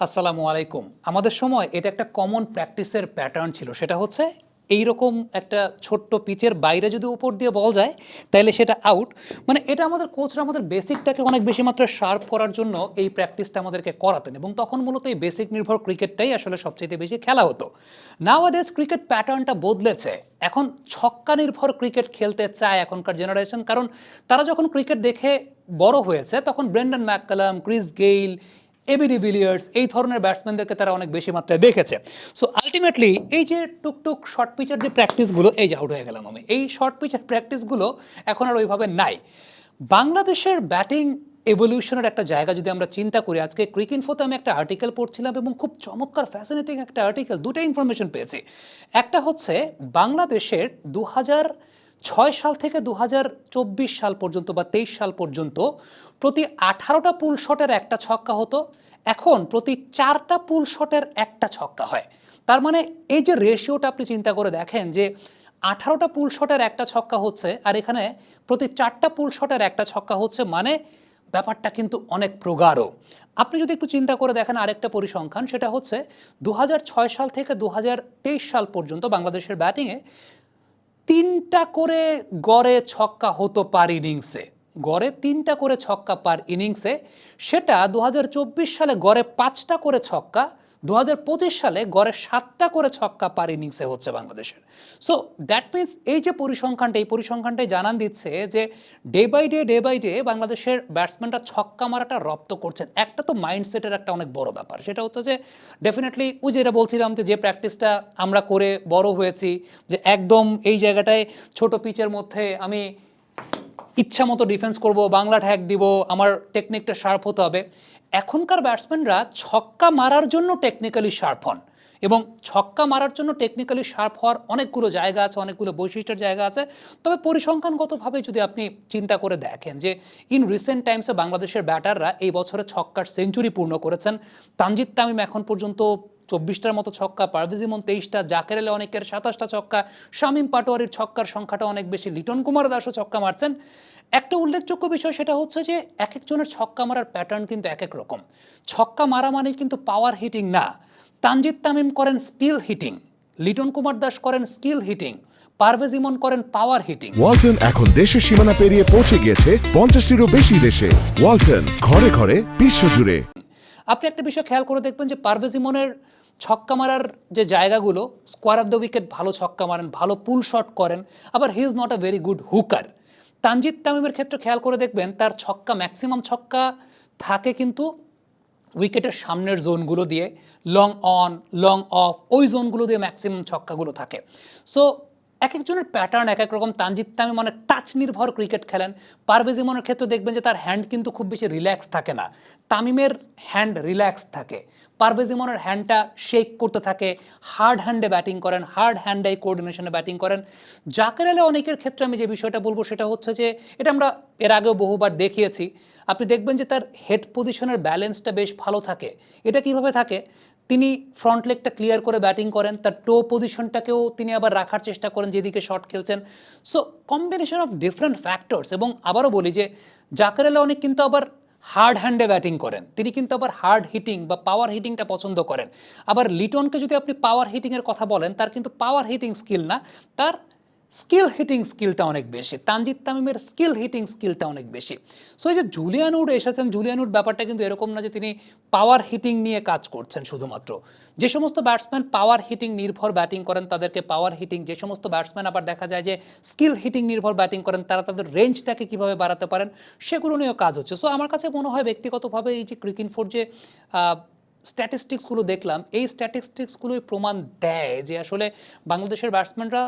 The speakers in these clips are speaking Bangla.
আসসালামু আলাইকুম। আমাদের সময় এটা একটা কমন প্র্যাকটিসের প্যাটার্ন ছিল। সেটা হচ্ছে এইরকম একটা ছোট্ট পিচের বাইরে যদি উপর দিয়ে বল যায় তাহলে সেটা আউট মানে এটা আমাদের কোচরা আমাদের বেসিকটাকে অনেক বেশি মাত্রায় শার্প করার জন্য এই প্র্যাকটিসটা আমাদেরকে করাতেন এবং তখন মূলত এই বেসিক নির্ভর ক্রিকেটটাই আসলে সবচেয়ে বেশি খেলা হতো। নাওয়াডেজ ক্রিকেট প্যাটার্নটা বদলেছে। এখন ছক্কা নির্ভর ক্রিকেট খেলতে চায় এখনকার জেনারেশন কারণ তারা যখন ক্রিকেট দেখে বড় হয়েছে, তখন Brendon McCullum, Chris Gayle AB de Villiers এই ধরনের ব্যাটসম্যানদেরকে তারা অনেক বেশি মাত্রায় দেখেছে। সো আলটিমেটলি এই যে টুকটুক শর্ট পিচের যে প্র্যাকটিসগুলো এই যে আউট হয়ে গেলাম আমি। এই শর্ট পিচের প্র্যাকটিসগুলো এখন আর ওইভাবে নাই। বাংলাদেশের ব্যাটিং এভলিউশনের একটা জায়গা যদি আমরা চিন্তা করি, আজকে ক্রিক ইনফোতে আমি একটা আর্টিকেল পড়ছিলাম এবং খুব চমৎকার ফ্যাসিনেটিং একটা আর্টিকেল দুটো ইনফরমেশন পেয়েছি। একটা হচ্ছে, বাংলাদেশের দু হাজার ছয় সাল থেকে দু হাজার চব্বিশ সাল পর্যন্ত বা তেইশ সাল পর্যন্ত প্রতি আঠারোটা পুল শটের একটা ছক্কা হতো। এখন প্রতি চারটা পুল শটের একটা ছক্কা হয়। তার মানে এই যে রেশিওটা আপনি চিন্তা করে দেখেন যে আঠারোটা পুল শটের একটা ছক্কা হচ্ছে আর এখানে প্রতি চারটা পুল শটের একটা ছক্কা হচ্ছে মানে ব্যাপারটা কিন্তু অনেক প্রগাঢ়। আপনি যদি একটু চিন্তা করে দেখেন আরেকটা পরিসংখ্যান, সেটা হচ্ছে দু হাজার ছয় সাল থেকে দু হাজার তেইশ সাল পর্যন্ত বাংলাদেশের ব্যাটিংয়ে তিনটা করে গড়ে ছক্কা হতো পার ইনিংসে। গড়ে তিনটা করে ছক্কা পার ইনিংসে, সেটা দু হাজার চব্বিশ সালে গড়ে পাঁচটা করে ছক্কা দু হাজার পঁচিশ সালে গড়ে সাতটা করে ছক্কা পার ইনিংসে হচ্ছে বাংলাদেশের। সো দ্যাট মিন্স এই যে পরিসংখ্যানটা, এই পরিসংখ্যানটাই জানান দিচ্ছে যে day by day day by day বাংলাদেশের ব্যাটসম্যানরা ছক্কা মারাটা রপ্ত করছেন। একটা তো মাইন্ডসেটের একটা অনেক বড় ব্যাপার। সেটা হচ্ছে যে ডেফিনেটলি ওই যেটা বলছিলাম যে যে প্র্যাকটিসটা আমরা করে বড় হয়েছি, যে একদম এই জায়গাটায় ছোট পিচের মধ্যে আমি ইচ্ছা মতো ডিফেন্স করব, বাংলা ঠ্যাক দিব, আমার টেকনিকটা শার্প হতে হবে। এখনকার ব্যাটসম্যানরা ছক্কা মারার জন্য টেকনিক্যালি শার্প হন এবং ছক্কা মারার জন্য টেকনিক্যালি শার্প হওয়ার অনেকগুলো জায়গা আছে, অনেকগুলো বৈশিষ্ট্যের জায়গা আছে। তবে পরিসংখ্যানগতভাবে যদি আপনি চিন্তা করে দেখেন যে ইন রিসেন্ট টাইমসে বাংলাদেশের ব্যাটাররা এই বছরে ছক্কার সেঞ্চুরি পূর্ণ করেছেন। তানজিদ তামিম এখন পর্যন্ত চব্বিশটার মতো ছক্কা, পারভেজ তেইশটা, জাকের আলী অনেকের সাতাশটা ছক্কা, শামীম পাটোয়ারির ছক্কার সংখ্যাটা অনেক বেশি, লিটন কুমার দাসও ছক্কা মারছেন। একটা উল্লেখযোগ্য বিষয় সেটা হচ্ছে যে এক একজনের ছক্কা মারার প্যাটার্ন কিন্তু এক এক রকম। ছক্কা মারা মানে কিন্তু পাওয়ার হিটিং না। তানজিদ তামিম করেন স্কিল হিটিং লিটন কুমার দাস করেন স্কিল হিটিং পারভেজ ইমন করেন পাওয়ার হিটিং ওয়ালটন এখন দেশের সীমানা পেরিয়ে পৌঁছে গিয়েছে পঞ্চাশটিরও বেশি দেশে। ওয়ালটন ঘরে ঘরে বিশ্বজুড়ে। আপনি একটা বিষয় খেয়াল করে দেখবেন যে পারভেজ ইমনের ছক্কা মারার যে জায়গাগুলো স্কোয়ার অফ দ্য উইকেট ভালো ছক্কা মারেন ভালো পুল শট করেন আবার he is not a very good hooker Tanzid তামিমের ক্ষেত্রে খেয়াল করে দেখবেন তার ছক্কা ম্যাক্সিমাম ছক্কা থাকে কিন্তু উইকেটের সামনের জোনগুলো দিয়ে লং অন লং অফ ওই জোনগুলো দিয়ে ম্যাক্সিমাম ছক্কাগুলো থাকে। সো এক একজনের প্যাটার্ন এক এক রকম তানজিদ তামিম অনেক টাচ নির্ভর ক্রিকেট খেলেন। পারভেজ ইমনের ক্ষেত্রে দেখবেন যে তার হ্যান্ড কিন্তু খুব বেশি রিল্যাক্স থাকে না। তামিমের হ্যান্ড রিল্যাক্স থাকে। পারভেজ ইমনের হ্যান্ডটা শেক করতে থাকে। হার্ড হ্যান্ডে ব্যাটিং করেন হার্ড হ্যান্ডে কোঅর্ডিনেশনে ব্যাটিং করেন। জাকের আলী অনেকের ক্ষেত্রে আমি যে বিষয়টা বলব সেটা হচ্ছে যে, এটা আমরা এর আগেও বহুবার দেখিয়েছি। আপনি দেখবেন যে তার হেড পজিশনের ব্যালেন্সটা বেশ ভালো থাকে। এটা কীভাবে থাকে? তিনি ফ্রন্ট লেগটা ক্লিয়ার করে ব্যাটিং করেন, তার টো পজিশনটাকেও তিনি আবার রাখার চেষ্টা করেন যেদিকে শট খেলছেন। So combination of different factors এবং আবারও বলি যে জাকারেলা অনেক কিন্তু আবার হার্ড হ্যান্ডে ব্যাটিং করেন। তিনি কিন্তু আবার হার্ড হিটিং বা পাওয়ার হিটিংটা পছন্দ করেন। আবার লিটনকে যদি আপনি পাওয়ার হিটিংয়ের কথা বলেন, তার কিন্তু পাওয়ার হিটিং স্কিল না। তার স্কিল হিটিং স্কিলটা অনেক বেশি। তানজিদ তামিমের স্কিল হিটিং স্কিলটা অনেক বেশি। সো এই যে জুলিয়ান উড এসেছেন জুলিয়ান উড ব্যাপারটা কিন্তু এরকম না যে তিনি পাওয়ার হিটিং নিয়ে কাজ করছেন শুধুমাত্র। যে সমস্ত ব্যাটসম্যান পাওয়ার হিটিং নির্ভর ব্যাটিং করেন, তাদেরকে পাওয়ার হিটিং যে সমস্ত ব্যাটসম্যান আবার দেখা যায় যে স্কিল হিটিং নির্ভর ব্যাটিং করেন, তারা তাদের রেঞ্জটাকে কীভাবে বাড়াতে পারেন, সেগুলো নিয়েও কাজ হচ্ছে। সো আমার কাছে মনে হয় ব্যক্তিগতভাবে এই যে ক্রিকেট ফোর যে স্ট্যাটিস্টিক্সগুলো দেখলাম, এই স্ট্যাটিস্টিক্সগুলোই প্রমাণ দেয় যে আসলে বাংলাদেশের ব্যাটসম্যানরা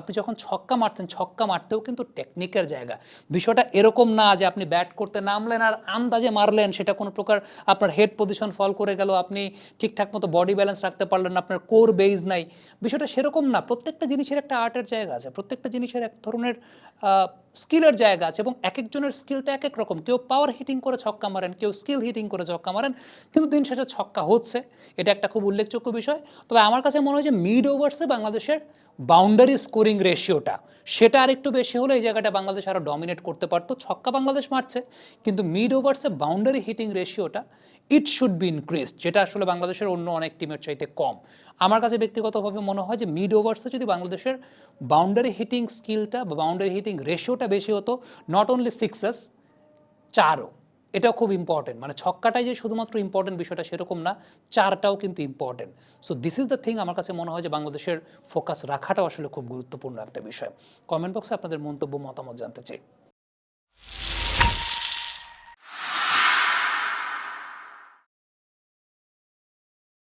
আপনি যখন ছক্কা মারতেন, ছক্কা মারতেও কিন্তু টেকনিকের জায়গা। বিষয়টা এরকম না যে আপনি ব্যাট করতে নামলেন আর আন্দাজে মারলেন, সেটা কোনো প্রকার আপনার হেড পজিশন ফল করে গেল, আপনি ঠিকঠাক মতো বডি ব্যালেন্স রাখতে পারলেন আপনার কোর বেইজ নাই। বিষয়টা সেরকম না, প্রত্যেকটা জিনিসের একটা আর্টের জায়গা আছে, প্রত্যেকটা জিনিসের এক ধরনের স্কিলের জায়গা আছে এবং এক একজনের স্কিলটা এক এক রকম। কেউ পাওয়ার হিটিং করে ছক্কা মারেন, কেউ স্কিল হিটিং করে ছক্কা মারেন, কিন্তু দিন শেষে ছক্কা হচ্ছে। এটা একটা খুব উল্লেখযোগ্য বিষয়। তবে আমার কাছে মনে হয় যে মিড ওভার্সে বাংলাদেশের বাউন্ডারি স্কোরিং রেশিওটা সেটা আরেকটু বেশি হলে এই জায়গাটা বাংলাদেশ আরও ডমিনেট করতে পারতো। ছক্কা বাংলাদেশ মারছে, কিন্তু মিড ওভার্সে বাউন্ডারি হিটিং রেশিওটা ইট শুড বি ইনক্রিজ যেটা আসলে বাংলাদেশের অন্য অনেক টিমের চাইতে কম। আমার কাছে ব্যক্তিগতভাবে মনে হয় যে মিড ওভার্সে যদি বাংলাদেশের বাউন্ডারি হিটিং স্কিলটা বা বাউন্ডারি হিটিং রেশিওটা বেশি হতো নট অনলি সিক্সেস চারও। এটাও খুব ইম্পর্টেন্ট মানে ছক্কাটাই যে শুধুমাত্র ইম্পর্টেন্ট বিষয়টা সেরকম না, চারটাও কিন্তু important so this is the thing আমার কাছে মনে হয় যে বাংলাদেশের ফোকাস রাখাটাও আসলে খুব গুরুত্বপূর্ণ একটা বিষয়। কমেন্ট বক্সে আপনাদের মন্তব্য, মতামত জানতে চাই।